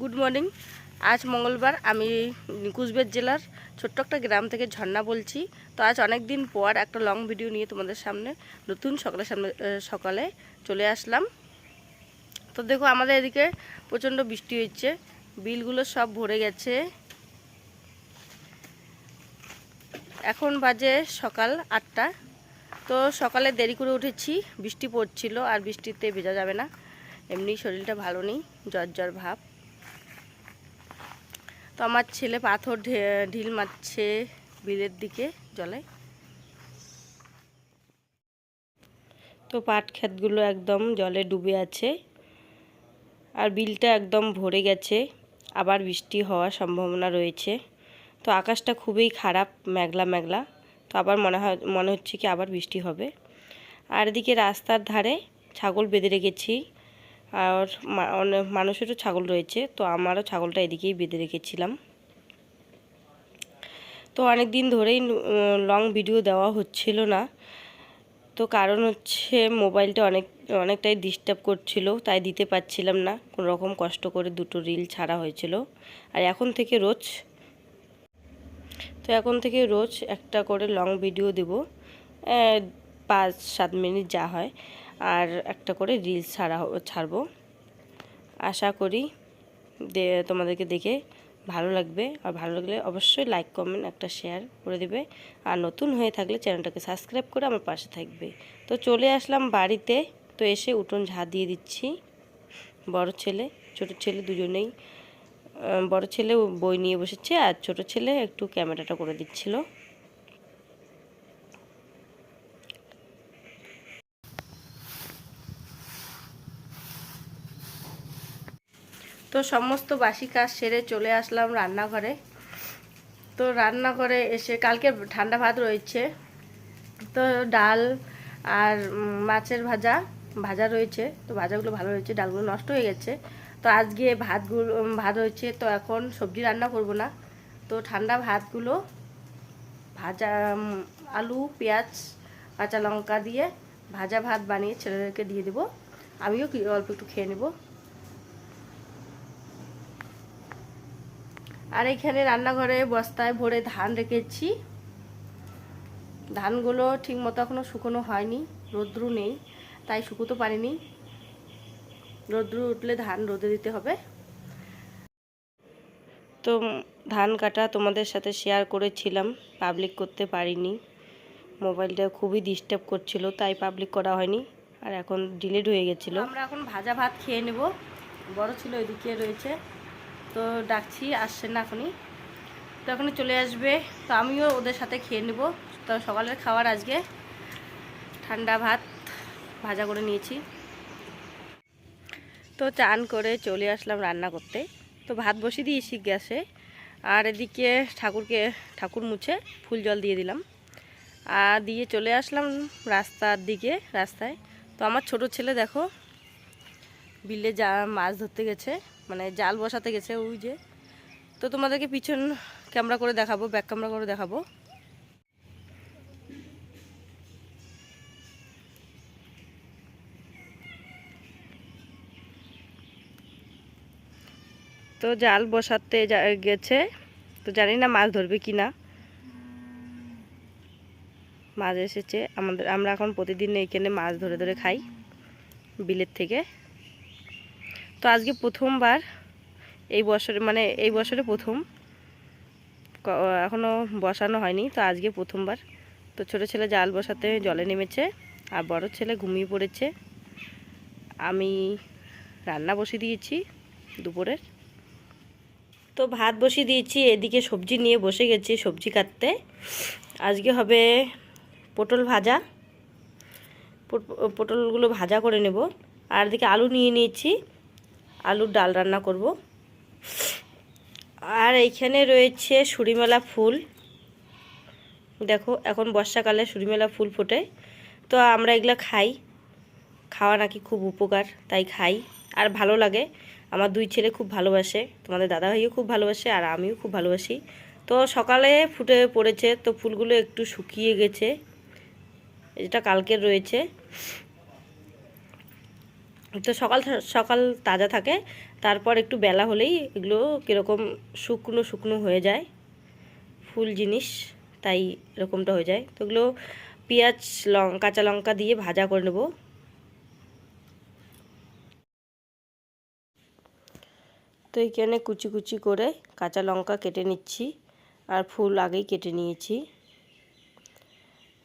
Good morning আজ মঙ্গলবার আমি কুচবিহার জেলার ছোট্ট একটা গ্রাম থেকে ঝর্ণা বলছি। তো আজ অনেক দিন পর একটা লং ভিডিও নিয়ে তোমাদের সামনে নতুন সকালের সামনে সকালে চলে আসলাম। তো দেখো আমাদের এদিকে প্রচণ্ড বৃষ্টি হচ্ছে বিলগুলো সব ভরে গেছে। এখন বাজে সকাল আটটা। তো সকালে দেরি করে উঠেছি, বৃষ্টি পড়ছিল, আর বৃষ্টিতে ভেজা যাবে না। এমনি শরীরটা ভালো নেই, জ্বর জ্বর ভাব। তো আমার ছেলে পাথর ঢিল মারছে বিলের দিকে জলে। তো পাট ক্ষেতগুলো একদম জলে ডুবে আছে আর বিলটা একদম ভরে গেছে। আবার বৃষ্টি হওয়ার সম্ভাবনা রয়েছে। তো আকাশটা খুবই খারাপ, মেঘলা মেঘলা। তো আবার মনে হয়, মনে হচ্ছে কি আবার বৃষ্টি হবে। আর এদিকে রাস্তার ধারে ছাগল বেঁধে রেখেছি। আর অনেক মানুষেরও ছাগল রয়েছে, তো আমারও ছাগলটা এদিকেই বেঁধে রেখেছিলাম। তো অনেক দিন ধরেই লং ভিডিও দেওয়া হচ্ছিল না, তো কারণ হচ্ছে মোবাইলটা অনেক, অনেকটাই ডিস্টার্ব করছিল, তাই দিতে পারছিলাম না কোনো রকম কষ্ট করে দুটো রিল ছাড়া হয়েছিল। আর এখন থেকে রোজ, তো এখন থেকে রোজ একটা করে লং ভিডিও দেব পাঁচ সাত মিনিট যা হয়। আর একটা করে রিলস ছাড়া ছাড়বো। আশা করি তোমাদেরকে দেখে ভালো লাগবে। আর ভালো লাগলে অবশ্যই লাইক কমেন্ট একটা শেয়ার করে দেবে। আর নতুন হয়ে থাকলে চ্যানেলটাকে সাবস্ক্রাইব করে আমার পাশে থাকবে। তো চলে আসলাম বাড়িতে। তো এসে উঠোন ঝাঁ দিয়ে দিচ্ছি। বড় ছেলে, ছোট ছেলে দুজনেই। বড় ছেলে বই নিয়ে বসেছে আর ছোট ছেলে একটু ক্যামেরাটা করে দিচ্ছিল। তো সমস্ত বাসি কাজ সেরে চলে আসলাম রান্নাঘরে। তো রান্নাঘরে এসে কালকে ঠান্ডা ভাত রয়েছে। তো ডাল আর মাছের ভাজা ভাজা রয়েছে। তো ভাজাগুলো ভালো হয়েছে, ডালগুলো নষ্ট হয়ে গেছে। তো আজকে ভাতগুলো, ভাত হয়েছে, তো এখন সবজি রান্না করব না। তো ঠান্ডা ভাতগুলো ভাজা আলু, পেঁয়াজ, কাঁচা লঙ্কা দিয়ে ভাজা ভাত বানিয়ে ছেলেদেরকে দিয়ে দেবো। আমিও অল্প একটু খেয়ে নেব। আর এখানে রান্নাঘরে বস্তায় ভরে ধান রেখেছি। ধানগুলো ঠিক মতো এখনও শুকনো হয়নি, রোদ্রু নেই, তাই শুকোতে পারিনি। রোদ্রু উঠলে ধান রোদে দিতে হবে। তো ধান কাটা তোমাদের সাথে শেয়ার করেছিলাম পাবলিক করতে পারিনি। মোবাইলটা খুবই ডিস্টার্ব করছিল, তাই পাবলিক করা হয়নি, আর এখন ডিলিট হয়ে গেছিল। আমরা এখন ভাজা ভাত খেয়ে নেব। বড় ছিল ওইদিকে রয়েছে। তো ডাকছি আসছে না এখনই। তো এখনই চলে আসবে। তো আমিও ওদের সাথে খেয়ে নেব। তো সকালের খাবার আজকে। ঠান্ডা ভাত ভাজা করে নিয়েছি। তো চান করে চলে আসলাম রান্না করতে। তো ভাত বসিয়ে দিয়েছি গ্যাসে। আর এদিকে ঠাকুরকে, ঠাকুর মুছে ফুল জল দিয়ে দিলাম। আর দিয়ে চলে আসলাম রাস্তার দিকে, রাস্তায়। তো আমার ছোট ছেলে দেখো, বিলে যা মাছ ধরতে গেছে। মানে জাল বসাতে গেছে ওই যে। তো তোমাদেরকে পিছন ক্যামেরা করে দেখাবো, ব্যাক ক্যামেরা করে দেখাবো। তো জাল বসাতে গেছে। তো জানি না মাছ ধরবে কি না মাছ এসেছে। আমাদের, আমরা এখন প্রতিদিন এইখানে মাছ ধরে ধরে খাই, বিলের থেকে। তো আজকে প্রথমবার এই বছরে মানে এই বছরে প্রথম। ক- এখনও বসানো হয়নি, তো আজকে প্রথমবার। তো ছোট ছেলে জাল বসাতে জলে নেমেছে, আর বড় ছেলে ঘুমিয়ে পড়েছে। আমি রান্না বসিয়ে দিয়েছি দুপুরের। তো ভাত বসিয়ে দিয়েছি, এদিকে সবজি নিয়ে বসে গেছি সবজি কাটতে। আজকে হবে পটল ভাজা। পটলগুলো ভাজা করে নেব। আর এদিকে আলু নিয়ে নিয়েছি। আলুর ডাল রান্না করব। আর এইখানে রয়েছে সুরিমেলা ফুল। দেখো, এখন বর্ষাকালে সুরিমেলা ফুল ফোটে। তো আমরা এগুলো খাই। খাওয়া নাকি খুব উপকার, তাই খাই। আর ভালো লাগে। আমার দুই ছেলে খুব ভালোবাসে। তোমাদের দাদা ভাইও খুব ভালোবাসে আর আমিও খুব ভালোবাসি। তো সকালে ফুটে পড়েছে, তো ফুলগুলো একটু শুকিয়ে গেছে। এটা কালকের রয়েছে। তো সকাল সকাল তাজা থাকে, তারপর একটু বেলা হলেই এগুলো কীরকম শুকনো শুকনো হয়ে যায়, ফুল জিনিস, তাই এরকমটা হয়ে যায়। তো এগুলো পেঁয়াজ, লং কাঁচা লঙ্কা দিয়ে ভাজা করে নেব। তো এইখানে কুচি কুচি করে কাঁচা লঙ্কা কেটে নিচ্ছি, আর ফুল আগেই কেটে নিয়েছি।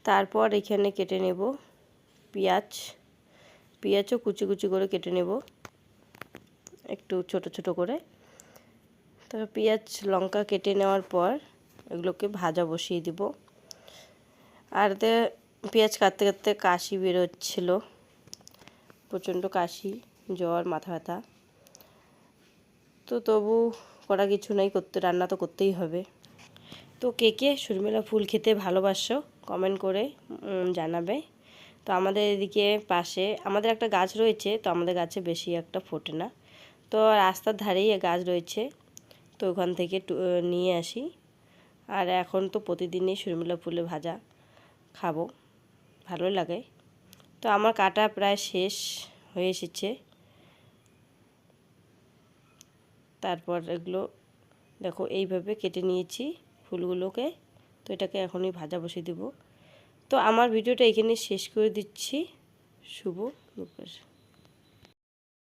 তারপর এখানে কেটে নেব পেঁয়াজ। পেঁয়াজও কুচি কুচি করে কেটে নেব। একটু ছোট ছোট করে। তো পেঁয়াজ, লঙ্কা কেটে নেওয়ার পর এগুলোকে ভাজা বসিয়ে দিব। আর পেঁয়াজ কাটতে কাটতে কাশি বেরোচ্ছিল। প্রচণ্ড কাশি, জ্বর, মাথা ব্যথা। তো তবু করা কিছু নাই, করতে, রান্না তো করতেই হবে। তো কে কে সুরমেলা ফুল খেতে ভালোবাসো কমেন্ট করে জানাবে। তো আমাদের এদিকে পাশে আমাদের একটা গাছ রয়েছে, তো আমাদের গাছে বেশি একটা ফোটে না। তো রাস্তার ধারেই গাছ রয়েছে, তো ওখান থেকে নিয়ে আসি। আর এখন তো প্রতিদিনই সুরমেলা ফুলে ভাজা খাব ভালো লাগে। তো আমার কাটা প্রায় শেষ হয়ে এসেছে। তারপর এগুলো, দেখো এইভাবে কেটে নিয়েছি ফুলগুলোকে, তো এটাকে এখনই ভাজা বসিয়ে দেব। তো আমার ভিডিওটা এখানে শেষ করে দিচ্ছি। শুভ দুপুর।